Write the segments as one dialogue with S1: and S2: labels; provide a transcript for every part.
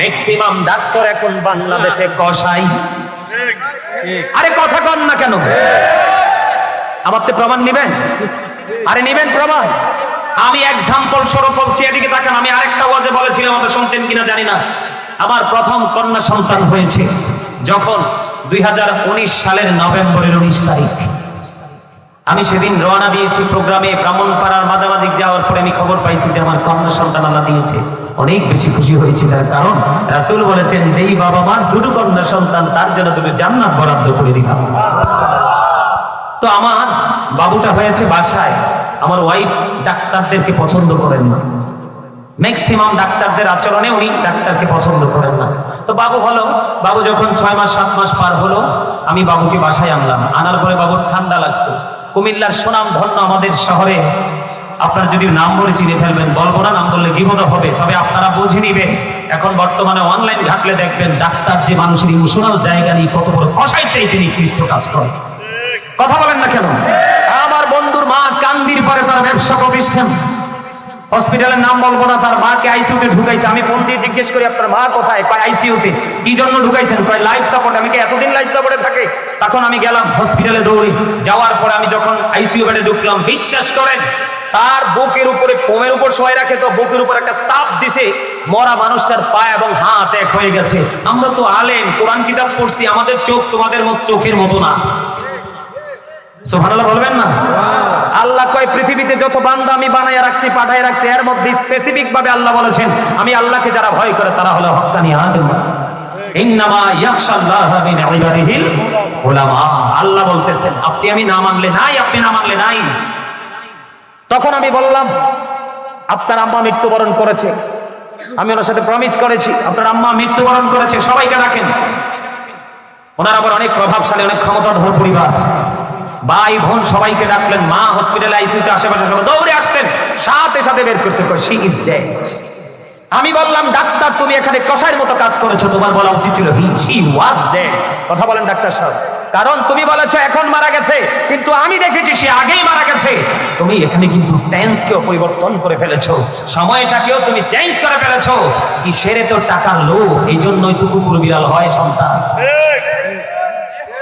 S1: Maximum doctor এখন বাংলাদেশে কষাই আরে কথা কন না কেন? আমার তো প্রমাণ নিবেন? আরে নিবেন প্রমাণ? আমি এক্সাম্পল স্বরূপ বলছি, এদিকে তাকান, আমি আরেকটা ওয়াজে বলেছিলাম, আপনি শুনছেন কিনা জানি না। আমার প্রথম কন্যা সন্তান হয়েছে যখন দুই হাজার উনিশ সালের নভেম্বরের উনিশ তারিখ। আমি সেদিন রওনা দিয়েছি প্রোগ্রামে ব্রাহ্মণপাড়ার মাঝামাঝি যাওয়ার পরে আমি খবর পাইছি যে আমার কন্যা সন্তান আল্লাহ দিয়েছে। অনেক বেশি খুশি হয়েছি তার কারণ রাসূল বলেছেন, যেই বাবা মার দুটো কন্যা সন্তান, তার জন্য তুমি জান্নাত বরাদ্দ করে দিলাম তো আমার বাবুটা হয়েছে বাসায়। আমার ওয়াইফ ডাক্তারদেরকে পছন্দ করেন না। ম্যাক্সিমাম ডাক্তারদের আচরণে উনি ডাক্তারকে পছন্দ করেন না। তো বাবু হলো, বাবু যখন ছয় মাস, সাত মাস পার হলো, আমি বাবুকে বাসায় আনলাম। আনার পরে বাবুর ঠান্ডা লাগছে। কুমিল্লার সুনাম ধন্য আমাদের শহরে আপনার যদি নাম বলে চিনে ফেলবেন, বলব না, নাম বললে বিপদ হবে, তবে আপনারা বুঝে নিবেন এখন বর্তমানে অনলাইন ঘাটলে দেখবেন ডাক্তার যে মানুষের ইমোশনাল জায়গা নিয়ে কত বড় কষাই চাই তিনি খ্রিস্ট কাজ করেন। কথা বলেন না কেন? আমার বন্ধুর মা কান্দির পরে তার ব্যবসা প্রতিষ্ঠান হসপিটালের নাম বলব না, তার মাকে আইসিইউতে ঢুকাইছে। আমি ফোন দিয়ে জিজ্ঞেস করি, আপনার মা কোথায়? কয় আইসিইউতে কি জন্য ঢুকাইছেন? কয় লাইফ সাপোর্ট আমি কি এতদিন লাইফ সাপোর্টে থাকে? তখন আমি গেলাম হসপিটালে দৌড়ে। যাওয়ার পরে আমি যখন আইসিইউ বেডে ঢুকলাম, বিশ্বাস করেন, তার বুকের উপরে পোমের উপর শোয় রাখে তো, বুকের উপর একটা চাপ দিছে। মরা মানুষটার পা এবং হাত এক হয়ে গেছে। আমরা তো আলেম, কোরআন কিতাব পড়ছি, আমাদের চোখ তোমাদের মত চোখের মতো না। সুবহানাল্লাহ বলবেন না? আল্লাহ কয় পৃথিবীতে যত বান্দা আমি বানাইয়া রাখছি পাঠায় রাখছি এর মধ্যে স্পেসিফিক ভাবে আল্লাহ বলেছেন আমি আল্লাহকে যারা ভয় করে তারা হলো হক্কানি আলেম। ইন্নামা ইয়াখশাল্লাহা মিন ইবাদিহিল উলামা। আল্লাহ বলতেছেন আপনি আমি না মানলে নাই আপনি না মানলে নাই। তখন আমি বললাম আপনার আম্মা মৃত্যুবরণ করেছে। আমি ওনার সাথে প্রমিস করেছি আপনার আম্মা মৃত্যুবরণ করেছে সবাইকে রাখেন ওনার আবার অনেক প্রভাবশালী অনেক ক্ষমতাধর পরিবার। ভাই বোন সবাইকে ডাকলেন, মা হসপিটালে আইসিইউতে আশেপাশে সবাই দৌড়ে আসতেন সাথে সাথে বের করছে শি ইজ ডেড আমি বললাম, ডাক্তার, তুমি এখানে কষাইয়ের মতো কাজ করেছ, তোমার বলা উচিত ছিল হি শি ওয়াজ ডেড কথা বলেন ডাক্তার সাহেব। কারণ তুমি বলেছ, এখন মারা গেছে। কিন্তু আমি দেখেছি, সে আগেই মারা গেছে। তুমি এখানে কিন্তু টেন্সকেও পরিবর্তন করে ফেলেছো। সময়টাকেও তুমি চেঞ্জ করে ফেলেছো। কি সেরে তো টাকা লোভ? এই জন্যই তো কুকুর বিড়াল হয় সন্তান।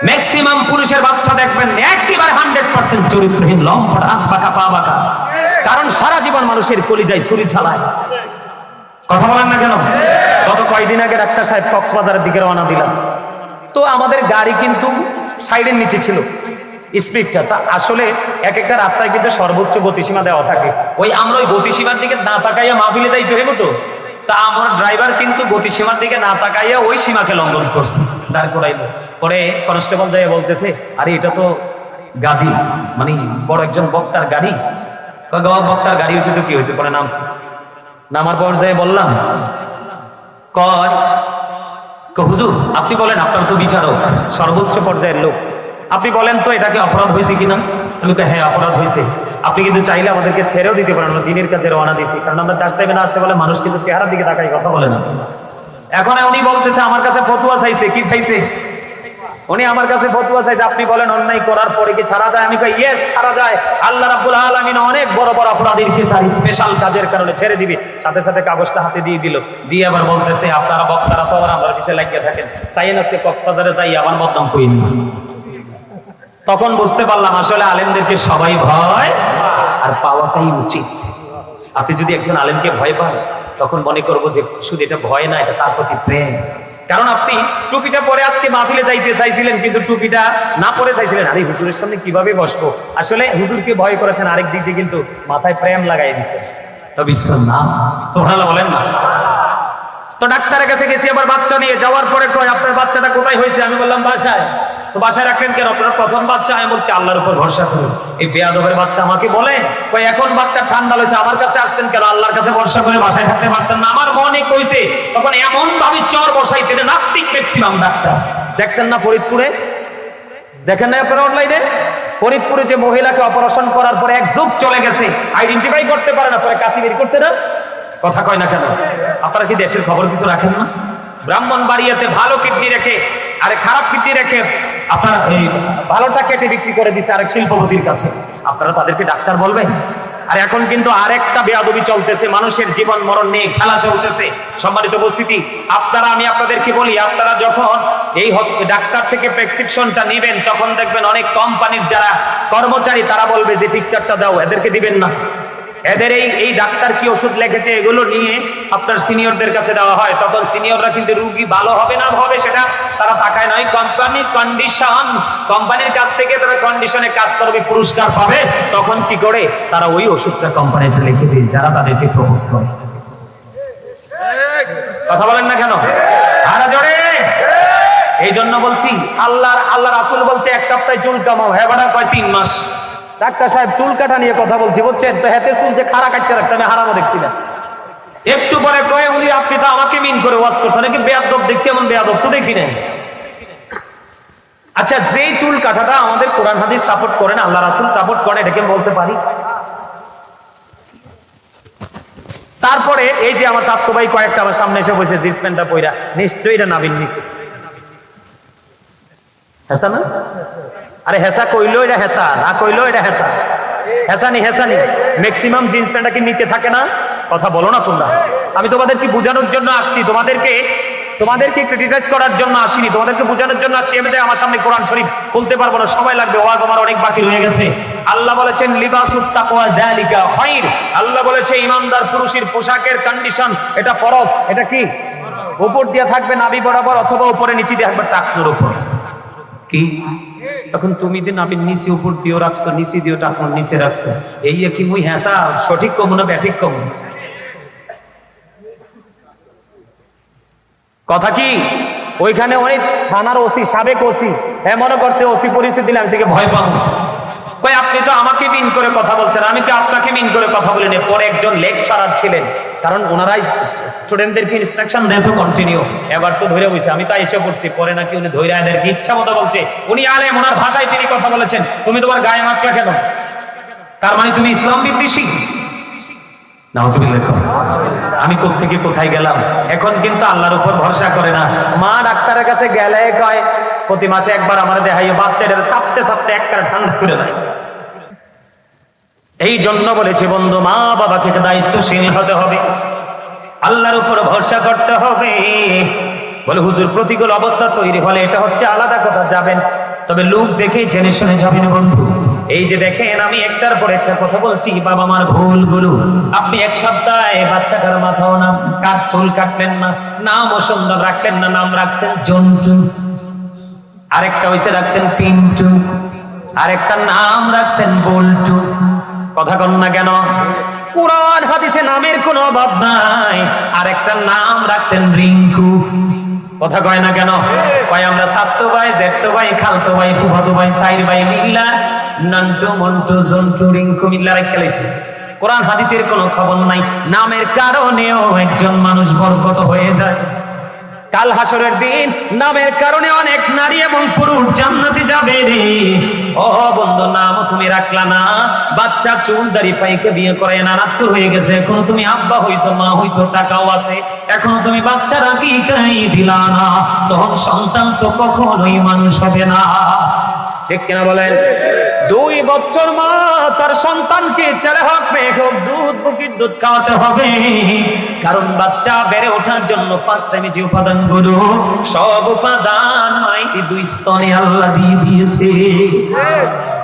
S1: ম্যাক্সিমাম পুরুষের বাচ্চা দেখবেন একেবারে হান্ড্রেড পার্সেন্ট চরিত্রহীন লম্পট হাত বাঁকা, পা বাঁকা। কারণ সারা জীবন মানুষের কলিজায় ছুরি চালায় কথা বলেন না কেন? গত কয়েকদিন আগে ডাক্তার সাহেব কক্সবাজারের দিকে রওনা দিলাম। তো আমাদের গাড়ি কিন্তু সাইডের নিচে ছিল। স্পিডটা, তা আসলে এক একটা রাস্তায় কিন্তু সর্বোচ্চ গতিসীমা দেওয়া থাকে। ওই আমরা ওই গতিসীমার দিকে না তাকাইয়া মাহফিলে যাইতে হইব তো? তা আমার ড্রাইভার কিন্তু গতিসীমার দিকে না তাকাইয়া ওই সীমাকে লঙ্ঘন করছে। দাঁড় করাইলো পরে কনস্টেবল যাই বলতেছে, আরে, এটা তো গাজী মানে বড় একজন বক্তার গাড়ি। বক্তার গাড়ি হয়েছে তো কি হয়েছে পরে নামছে। নামার পর যাই বললাম, কয় হুজুর, আপনি বলেন আপনার তো বিচারক, সর্বোচ্চ পর্যায়ের লোক। আপনি বলেন তো এটাকে অপরাধ হয়েছে কিনা? আমি তো হ্যাঁ অপরাধ হয়েছে আপনি কিন্তু চাইলে আমাদেরকে ছেড়েও দিতে পারেন। দিনের কাছে রওনা দিয়েছি। কারণ আমরা চাষ টাইমে না আসতে বলে মানুষ কিন্তু চেহারার দিকে তাকাই কথা বলে না। এখন উনি বলতেছে, আমার কাছে ফতুয়া চাইছে। কি চাইছে? উনি আমার কাছে ফতুয়া চাইছে। আপনি বলেন, অন্যায় করার পরে কি ছাড়া যায়? আমি কই ইয়েস ছাড়া যায়। আল্লাহ রাব্বুল আলামিন অনেক বড় বড় অপরাধীকে তার স্পেশাল কাজের কারণে ছেড়ে দিবে। সাথে সাথে কাগজটা হাতে দিয়ে দিল। দিয়ে আবার বলতেছে, আপনারা বক্তারা তো আবার আমরা পিছিয়ে লাগিয়ে থাকেন। চাইয়েন কক্সবাজারে যাই, আমার বদনাম কইন না। তখন বুঝতে পারলাম, আসলে আলেমদেরকে সবাই ভয় আর পাওয়াটাই উচিত। আপনি যদি একজন আলেমকে ভয় পান তখন মনে করব যে, শুধু এটা ভয় না, এটা তার প্রতি প্রেম। কারণ আপনি টুপিটা পরে আজকে মাহফিলে যাইতে চাইছিলেন, কিন্তু টুপিটা না পরে চাইছিলেন। আরে, হুজুরের সামনে কীভাবে বসবো? আসলে হুজুরকে ভয় করেছেন আরেক দিক দিয়ে, কিন্তু মাথায় প্রেম লাগাই দিচ্ছে তো ডাক্তারের কাছে গেছি, আবার বাচ্চা নিয়ে। যাওয়ার পরে কয়, আপনার বাচ্চাটা কোথায় হয়েছে? আমি বললাম, বাসায়। তো বাসায় রাখলেন কেন? আপনার প্রথম বাচ্চা? আমি বলছি, আল্লাহর উপর ভরসা করুন। এই বেয়াদবের বাচ্চা আমাকে বলে, কই, এখন বাচ্চা ঠান্ডা হয়েছে আমার কাছে আসছেন কেন? আল্লাহর কাছে ভরসা করে বাসায় থাকতে পারতেন না। আমার মনে কইছে, তখন এমন ভাবে চর বসাইতে যে নাস্তিক ম্যাক্সিমাম ডাক্তার। দেখছেন না ফরিদপুরে? দেখেন না আপনারা অনলাইনে ফরিদপুরে যে মহিলাকে অপারেশন করার পরে এক যুগ চলে গেছে আইডেন্টিফাই করতে পারে না, পরে কাশি বের করছে না? কথা কয় না কেন? আপনারা কি দেশের খবর কিছু রাখেন না? ব্রাহ্মণ বাড়িয়াতে ভালো কিডনি রেখে, আরে খারাপ কিডনি রেখে আপনার এই ভালোটা কেটে বিক্রি করে দিছে আরেক শিল্পপতির কাছে। আপনারা তাদেরকে ডাক্তার বলবেন? আর এখন কিন্তু আরেকটা বেয়াদবি চলতেছে, মানুষের জীবন মরণ নিয়ে খেলা চলতেছে। সম্মানিত উপস্থিতি, আপনারা, আমি আপনাদেরকে বলি, আপনারা যখন এই ডাক্তার থেকে প্রেসক্রিপশনটা নেবেন, তখন দেখবেন অনেক কোম্পানির যারা কর্মচারী, তারা বলবে যে পিকচারটা দাও, এদেরকে দিবেন না। এদের এই এই ডাক্তার কি ওষুধ লিখেছে এগুলো নিয়ে আপনার সিনিয়রদের কাছে দেওয়া হয়। তখন সিনিয়ররা কিন্তু রুগী ভালো হবে না হবে সেটা তারা তাকায় নয় কোম্পানির কন্ডিশন কোম্পানির কাছ থেকে তারা কন্ডিশনে কাজ করবে, পুরস্কার পাবে। তখন কি করে? তারা ওই ওষুধটা কোম্পানিতে লিখে দেয়, যারা তাদেরকে প্রপোজ করে। কথা বলেন না কেন? আরে জোরে! এই জন্য বলছি, আল্লাহর আল্লাহ রাসুল বলছে, এক সপ্তাহে চুল কামাও। হ্যাঁ কয় তিন মাস? ডাক্তার সাহেব চুল কাটা নিয়ে কথা বলছি, বুঝছেন? তো হাতে চুল যে খাড়া কাটতে রাখছে, আমি হারামও দেখছি না। একটু পরে কয়ে উনি, আপনি তো আমাকে মিন করে ওয়াজ করতেন নাকি বেয়াদব দেখছি, এমন বেয়াদব তো দেখি নাই? আচ্ছা যেই চুল কাটাটা আমাদের কোরআন হাদিস সাপোর্ট করেন, আল্লাহ রাসুল সাপোর্ট করেন, এটাকে বলতে পারি। তারপরে এই যে আমার স্বাস্থ্য ভাই কয়েকটা আমার সামনে এসে বসে, জিন্স পইরা, নিশ্চয়ই এটা নাবিন নিচে হ্যাঁ না আরে হেসা কইলো এটা হেসা, না কইলো এটা হেসা। হেসানি হেসানি। ম্যাক্সিমাম জিন্স প্যান্টটা কি নিচে থাকে না? কথা বলো না তোমরা। আমি তোমাদেরকে বোঝানোর জন্য আসছি। তোমাদেরকে তোমাদেরকে ক্রিটিসাইজ করার জন্য আসিনি। তোমাদেরকে বোঝানোর জন্য আসছি। এমনিতে আমার সামনে কোরআন শরীফ বলতে পারব না। সময় লাগবে, ওয়াজ আমার অনেক বাকি রয়ে গেছে। আল্লাহ বলেছেন লিবাসুত তাকওয়া যালিকা খায়র আল্লাহ বলেছে, ইমানদার পুরুষের পোশাকের কন্ডিশন এটা ফরজ। এটা কি? উপর দিয়ে থাকবে নাভি বরাবর, অথবা উপরে, নিচে দিয়ে থাকবে টাকনোর উপর। কি? তখন তুমি দিন আমি নিচে উপর দিয়েও রাখছো, নিচে দিয়েও টাকনোর নিচে রাখছো। এই কি মুই হ্যাঁ সঠিক কম না ব্যাঠিক কম? কথা কি? ওইখানে অনেক থানার ওসি, সাবেক ওসি হ্যাঁ মনে করছে ওসি পরিচয় দিলে আমি ভয় পাবো। কই আপনি তো আমাকে মিন করে কথা বলছেন, আমি তো আপনাকে মিন করে কথা বলিনি, পরে একজন লেকচারার ছিলেন। কারণ ওনারাই স্টুডেন্টদেরকে ইনস্ট্রাকশন দেয় তো কন্টিনিউ এবার তো ধরে বসে আমি তো এসে পড়ছি, পরে নাকি উনি ধৈর্য এদেরকে ইচ্ছা মতো বলছে। উনি আলেম, ওনার ভাষায় তিনি কথা বলেছেন, তুমি তোমার গায়ে মাত্রা কেন তার মানে তুমি ইসলাম বিদ্বেষী। আমি কোত্থেকে, কোথায় গেলাম? এখন কিন্তু আল্লাহর উপর ভরসা করে না। মা ডাক্তারের কাছে গেলে কয়, প্রতি মাসে একবার আমার দেখাই বাচ্চাদের সাপতে সাপতে একটা ঠান্ডা করে দেয়। এই জন্য বলেছে, বন্ধু, মা বাবাকে দায়িত্বশীল হতে হবে। আল্লাহর উপর ভরসা করতে হবে। বলে, হুজুর, প্রতিকূল অবস্থা তৈরি হলে এটা হচ্ছে আলাদা কথা, যাবেন। তবে লোক দেখে জেনে শুনে যাবেন, বন্ধু। এই যে দেখেন, আমি একটার পর একটা কথা বলছি, বাবা মার ভুল ভুলগুলো। আপনি এক সপ্তাহে বাচ্চাটার মাথাও না কার চুল কাটলেন না নাম সুন্দর রাখলেন না, নাম রাখছেন জন্টু আরেকটা হইছে রাখছেন পিন্টু। আরেকটা নাম রাখছেন বল্টু। কথা কন? না কেন কোরআন, হাদিসে নামের কোনো অভাব নাই। আর একটা নাম রাখছেন রিঙ্কু। কথা কয় না কেন? কয়, আমরা স্বাস্থ্য ভাই জেঠতো ভাই, খালতো ভাই, ফুফাতো ভাই, সাইর ভাই মিল্লা, নন্টু, মন্টু, জন্টু, রিঙ্কু মিল্লা রেখে লাইছে। কোরআন, হাদিসের কোনো খবর নাই। নামের কারণেও একজন মানুষ বরকত হয়ে যায়। কাল হাসরের দিন নামের কারণে অনেক নারী এবং পুরুষ জান্নাতে যাবে রে। ও বন্ধু, নাম তুমি রাখলা না। বাচ্চা চুল, দাড়ি, পাইকে বিয়ে করে নারাত্তর হয়ে গেছে। এখনও তুমি আব্বা হইছো, মা হইছো, টাকাও আছে। এখনও তুমি বাচ্চারা কি কাই দিলা না। তখন সন্তান তো কখনোই মানুষ হবে না। ঠিক কিনা বলেন? দুই বছর মা, তার সন্তানকে ছেলে হোক, মেয়ে হোক, দুধ বুকির দুধ খাওয়াতে হবে। কারণ বাচ্চা বেড়ে ওঠার জন্য পাঁচ টাইমে যে উপাদানগুলো সব উপাদান মাই দুই স্তনে আল্লাহ দিয়ে দিয়েছে।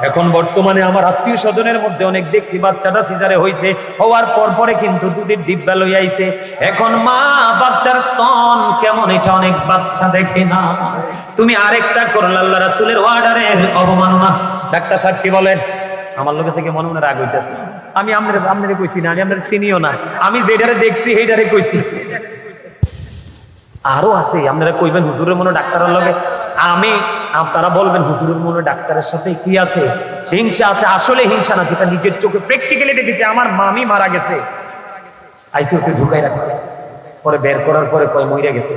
S1: এখন বর্তমানে আমার আত্মীয় স্বজনের মধ্যে অনেক দেখছি, বাচ্চাটা সিজারে হয়েছে হওয়ার পর পরে কিন্তু দুধের ডিব্বা লই আইছে। এখন মা, বাচ্চার স্তন কেমন এটা অনেক বাচ্চা দেখে না। তুমি আরেকটা করল, আল্লাহ রাসুলের ওয়ার্ডারের অবমাননা। ডাক্তার সাহেব কি বলেন আমার লোকের থেকে মনে মনে রাগ হইতেছে? আমি আপনার আপনারে কইছি না, আমি আপনার চিনিও না। আমি যেটারে দেখছি সেইটারে কইছি। আরও আছে, আপনারা কইবেন হুজুরের মনে ডাক্তারের লগে? আমি, আপনারা বলবেন হুজুরের মনে ডাক্তারের সাথে কি আছে? হিংসা আছে, আসলে হিংসা না, যেটা নিজের চোখে প্র্যাকটিক্যালি দেখেছি, আমার মামি মারা গেছে। আইসিউতে ঢুকাই রাখছে। পরে বের করার পরে কয় মইরা গেছে।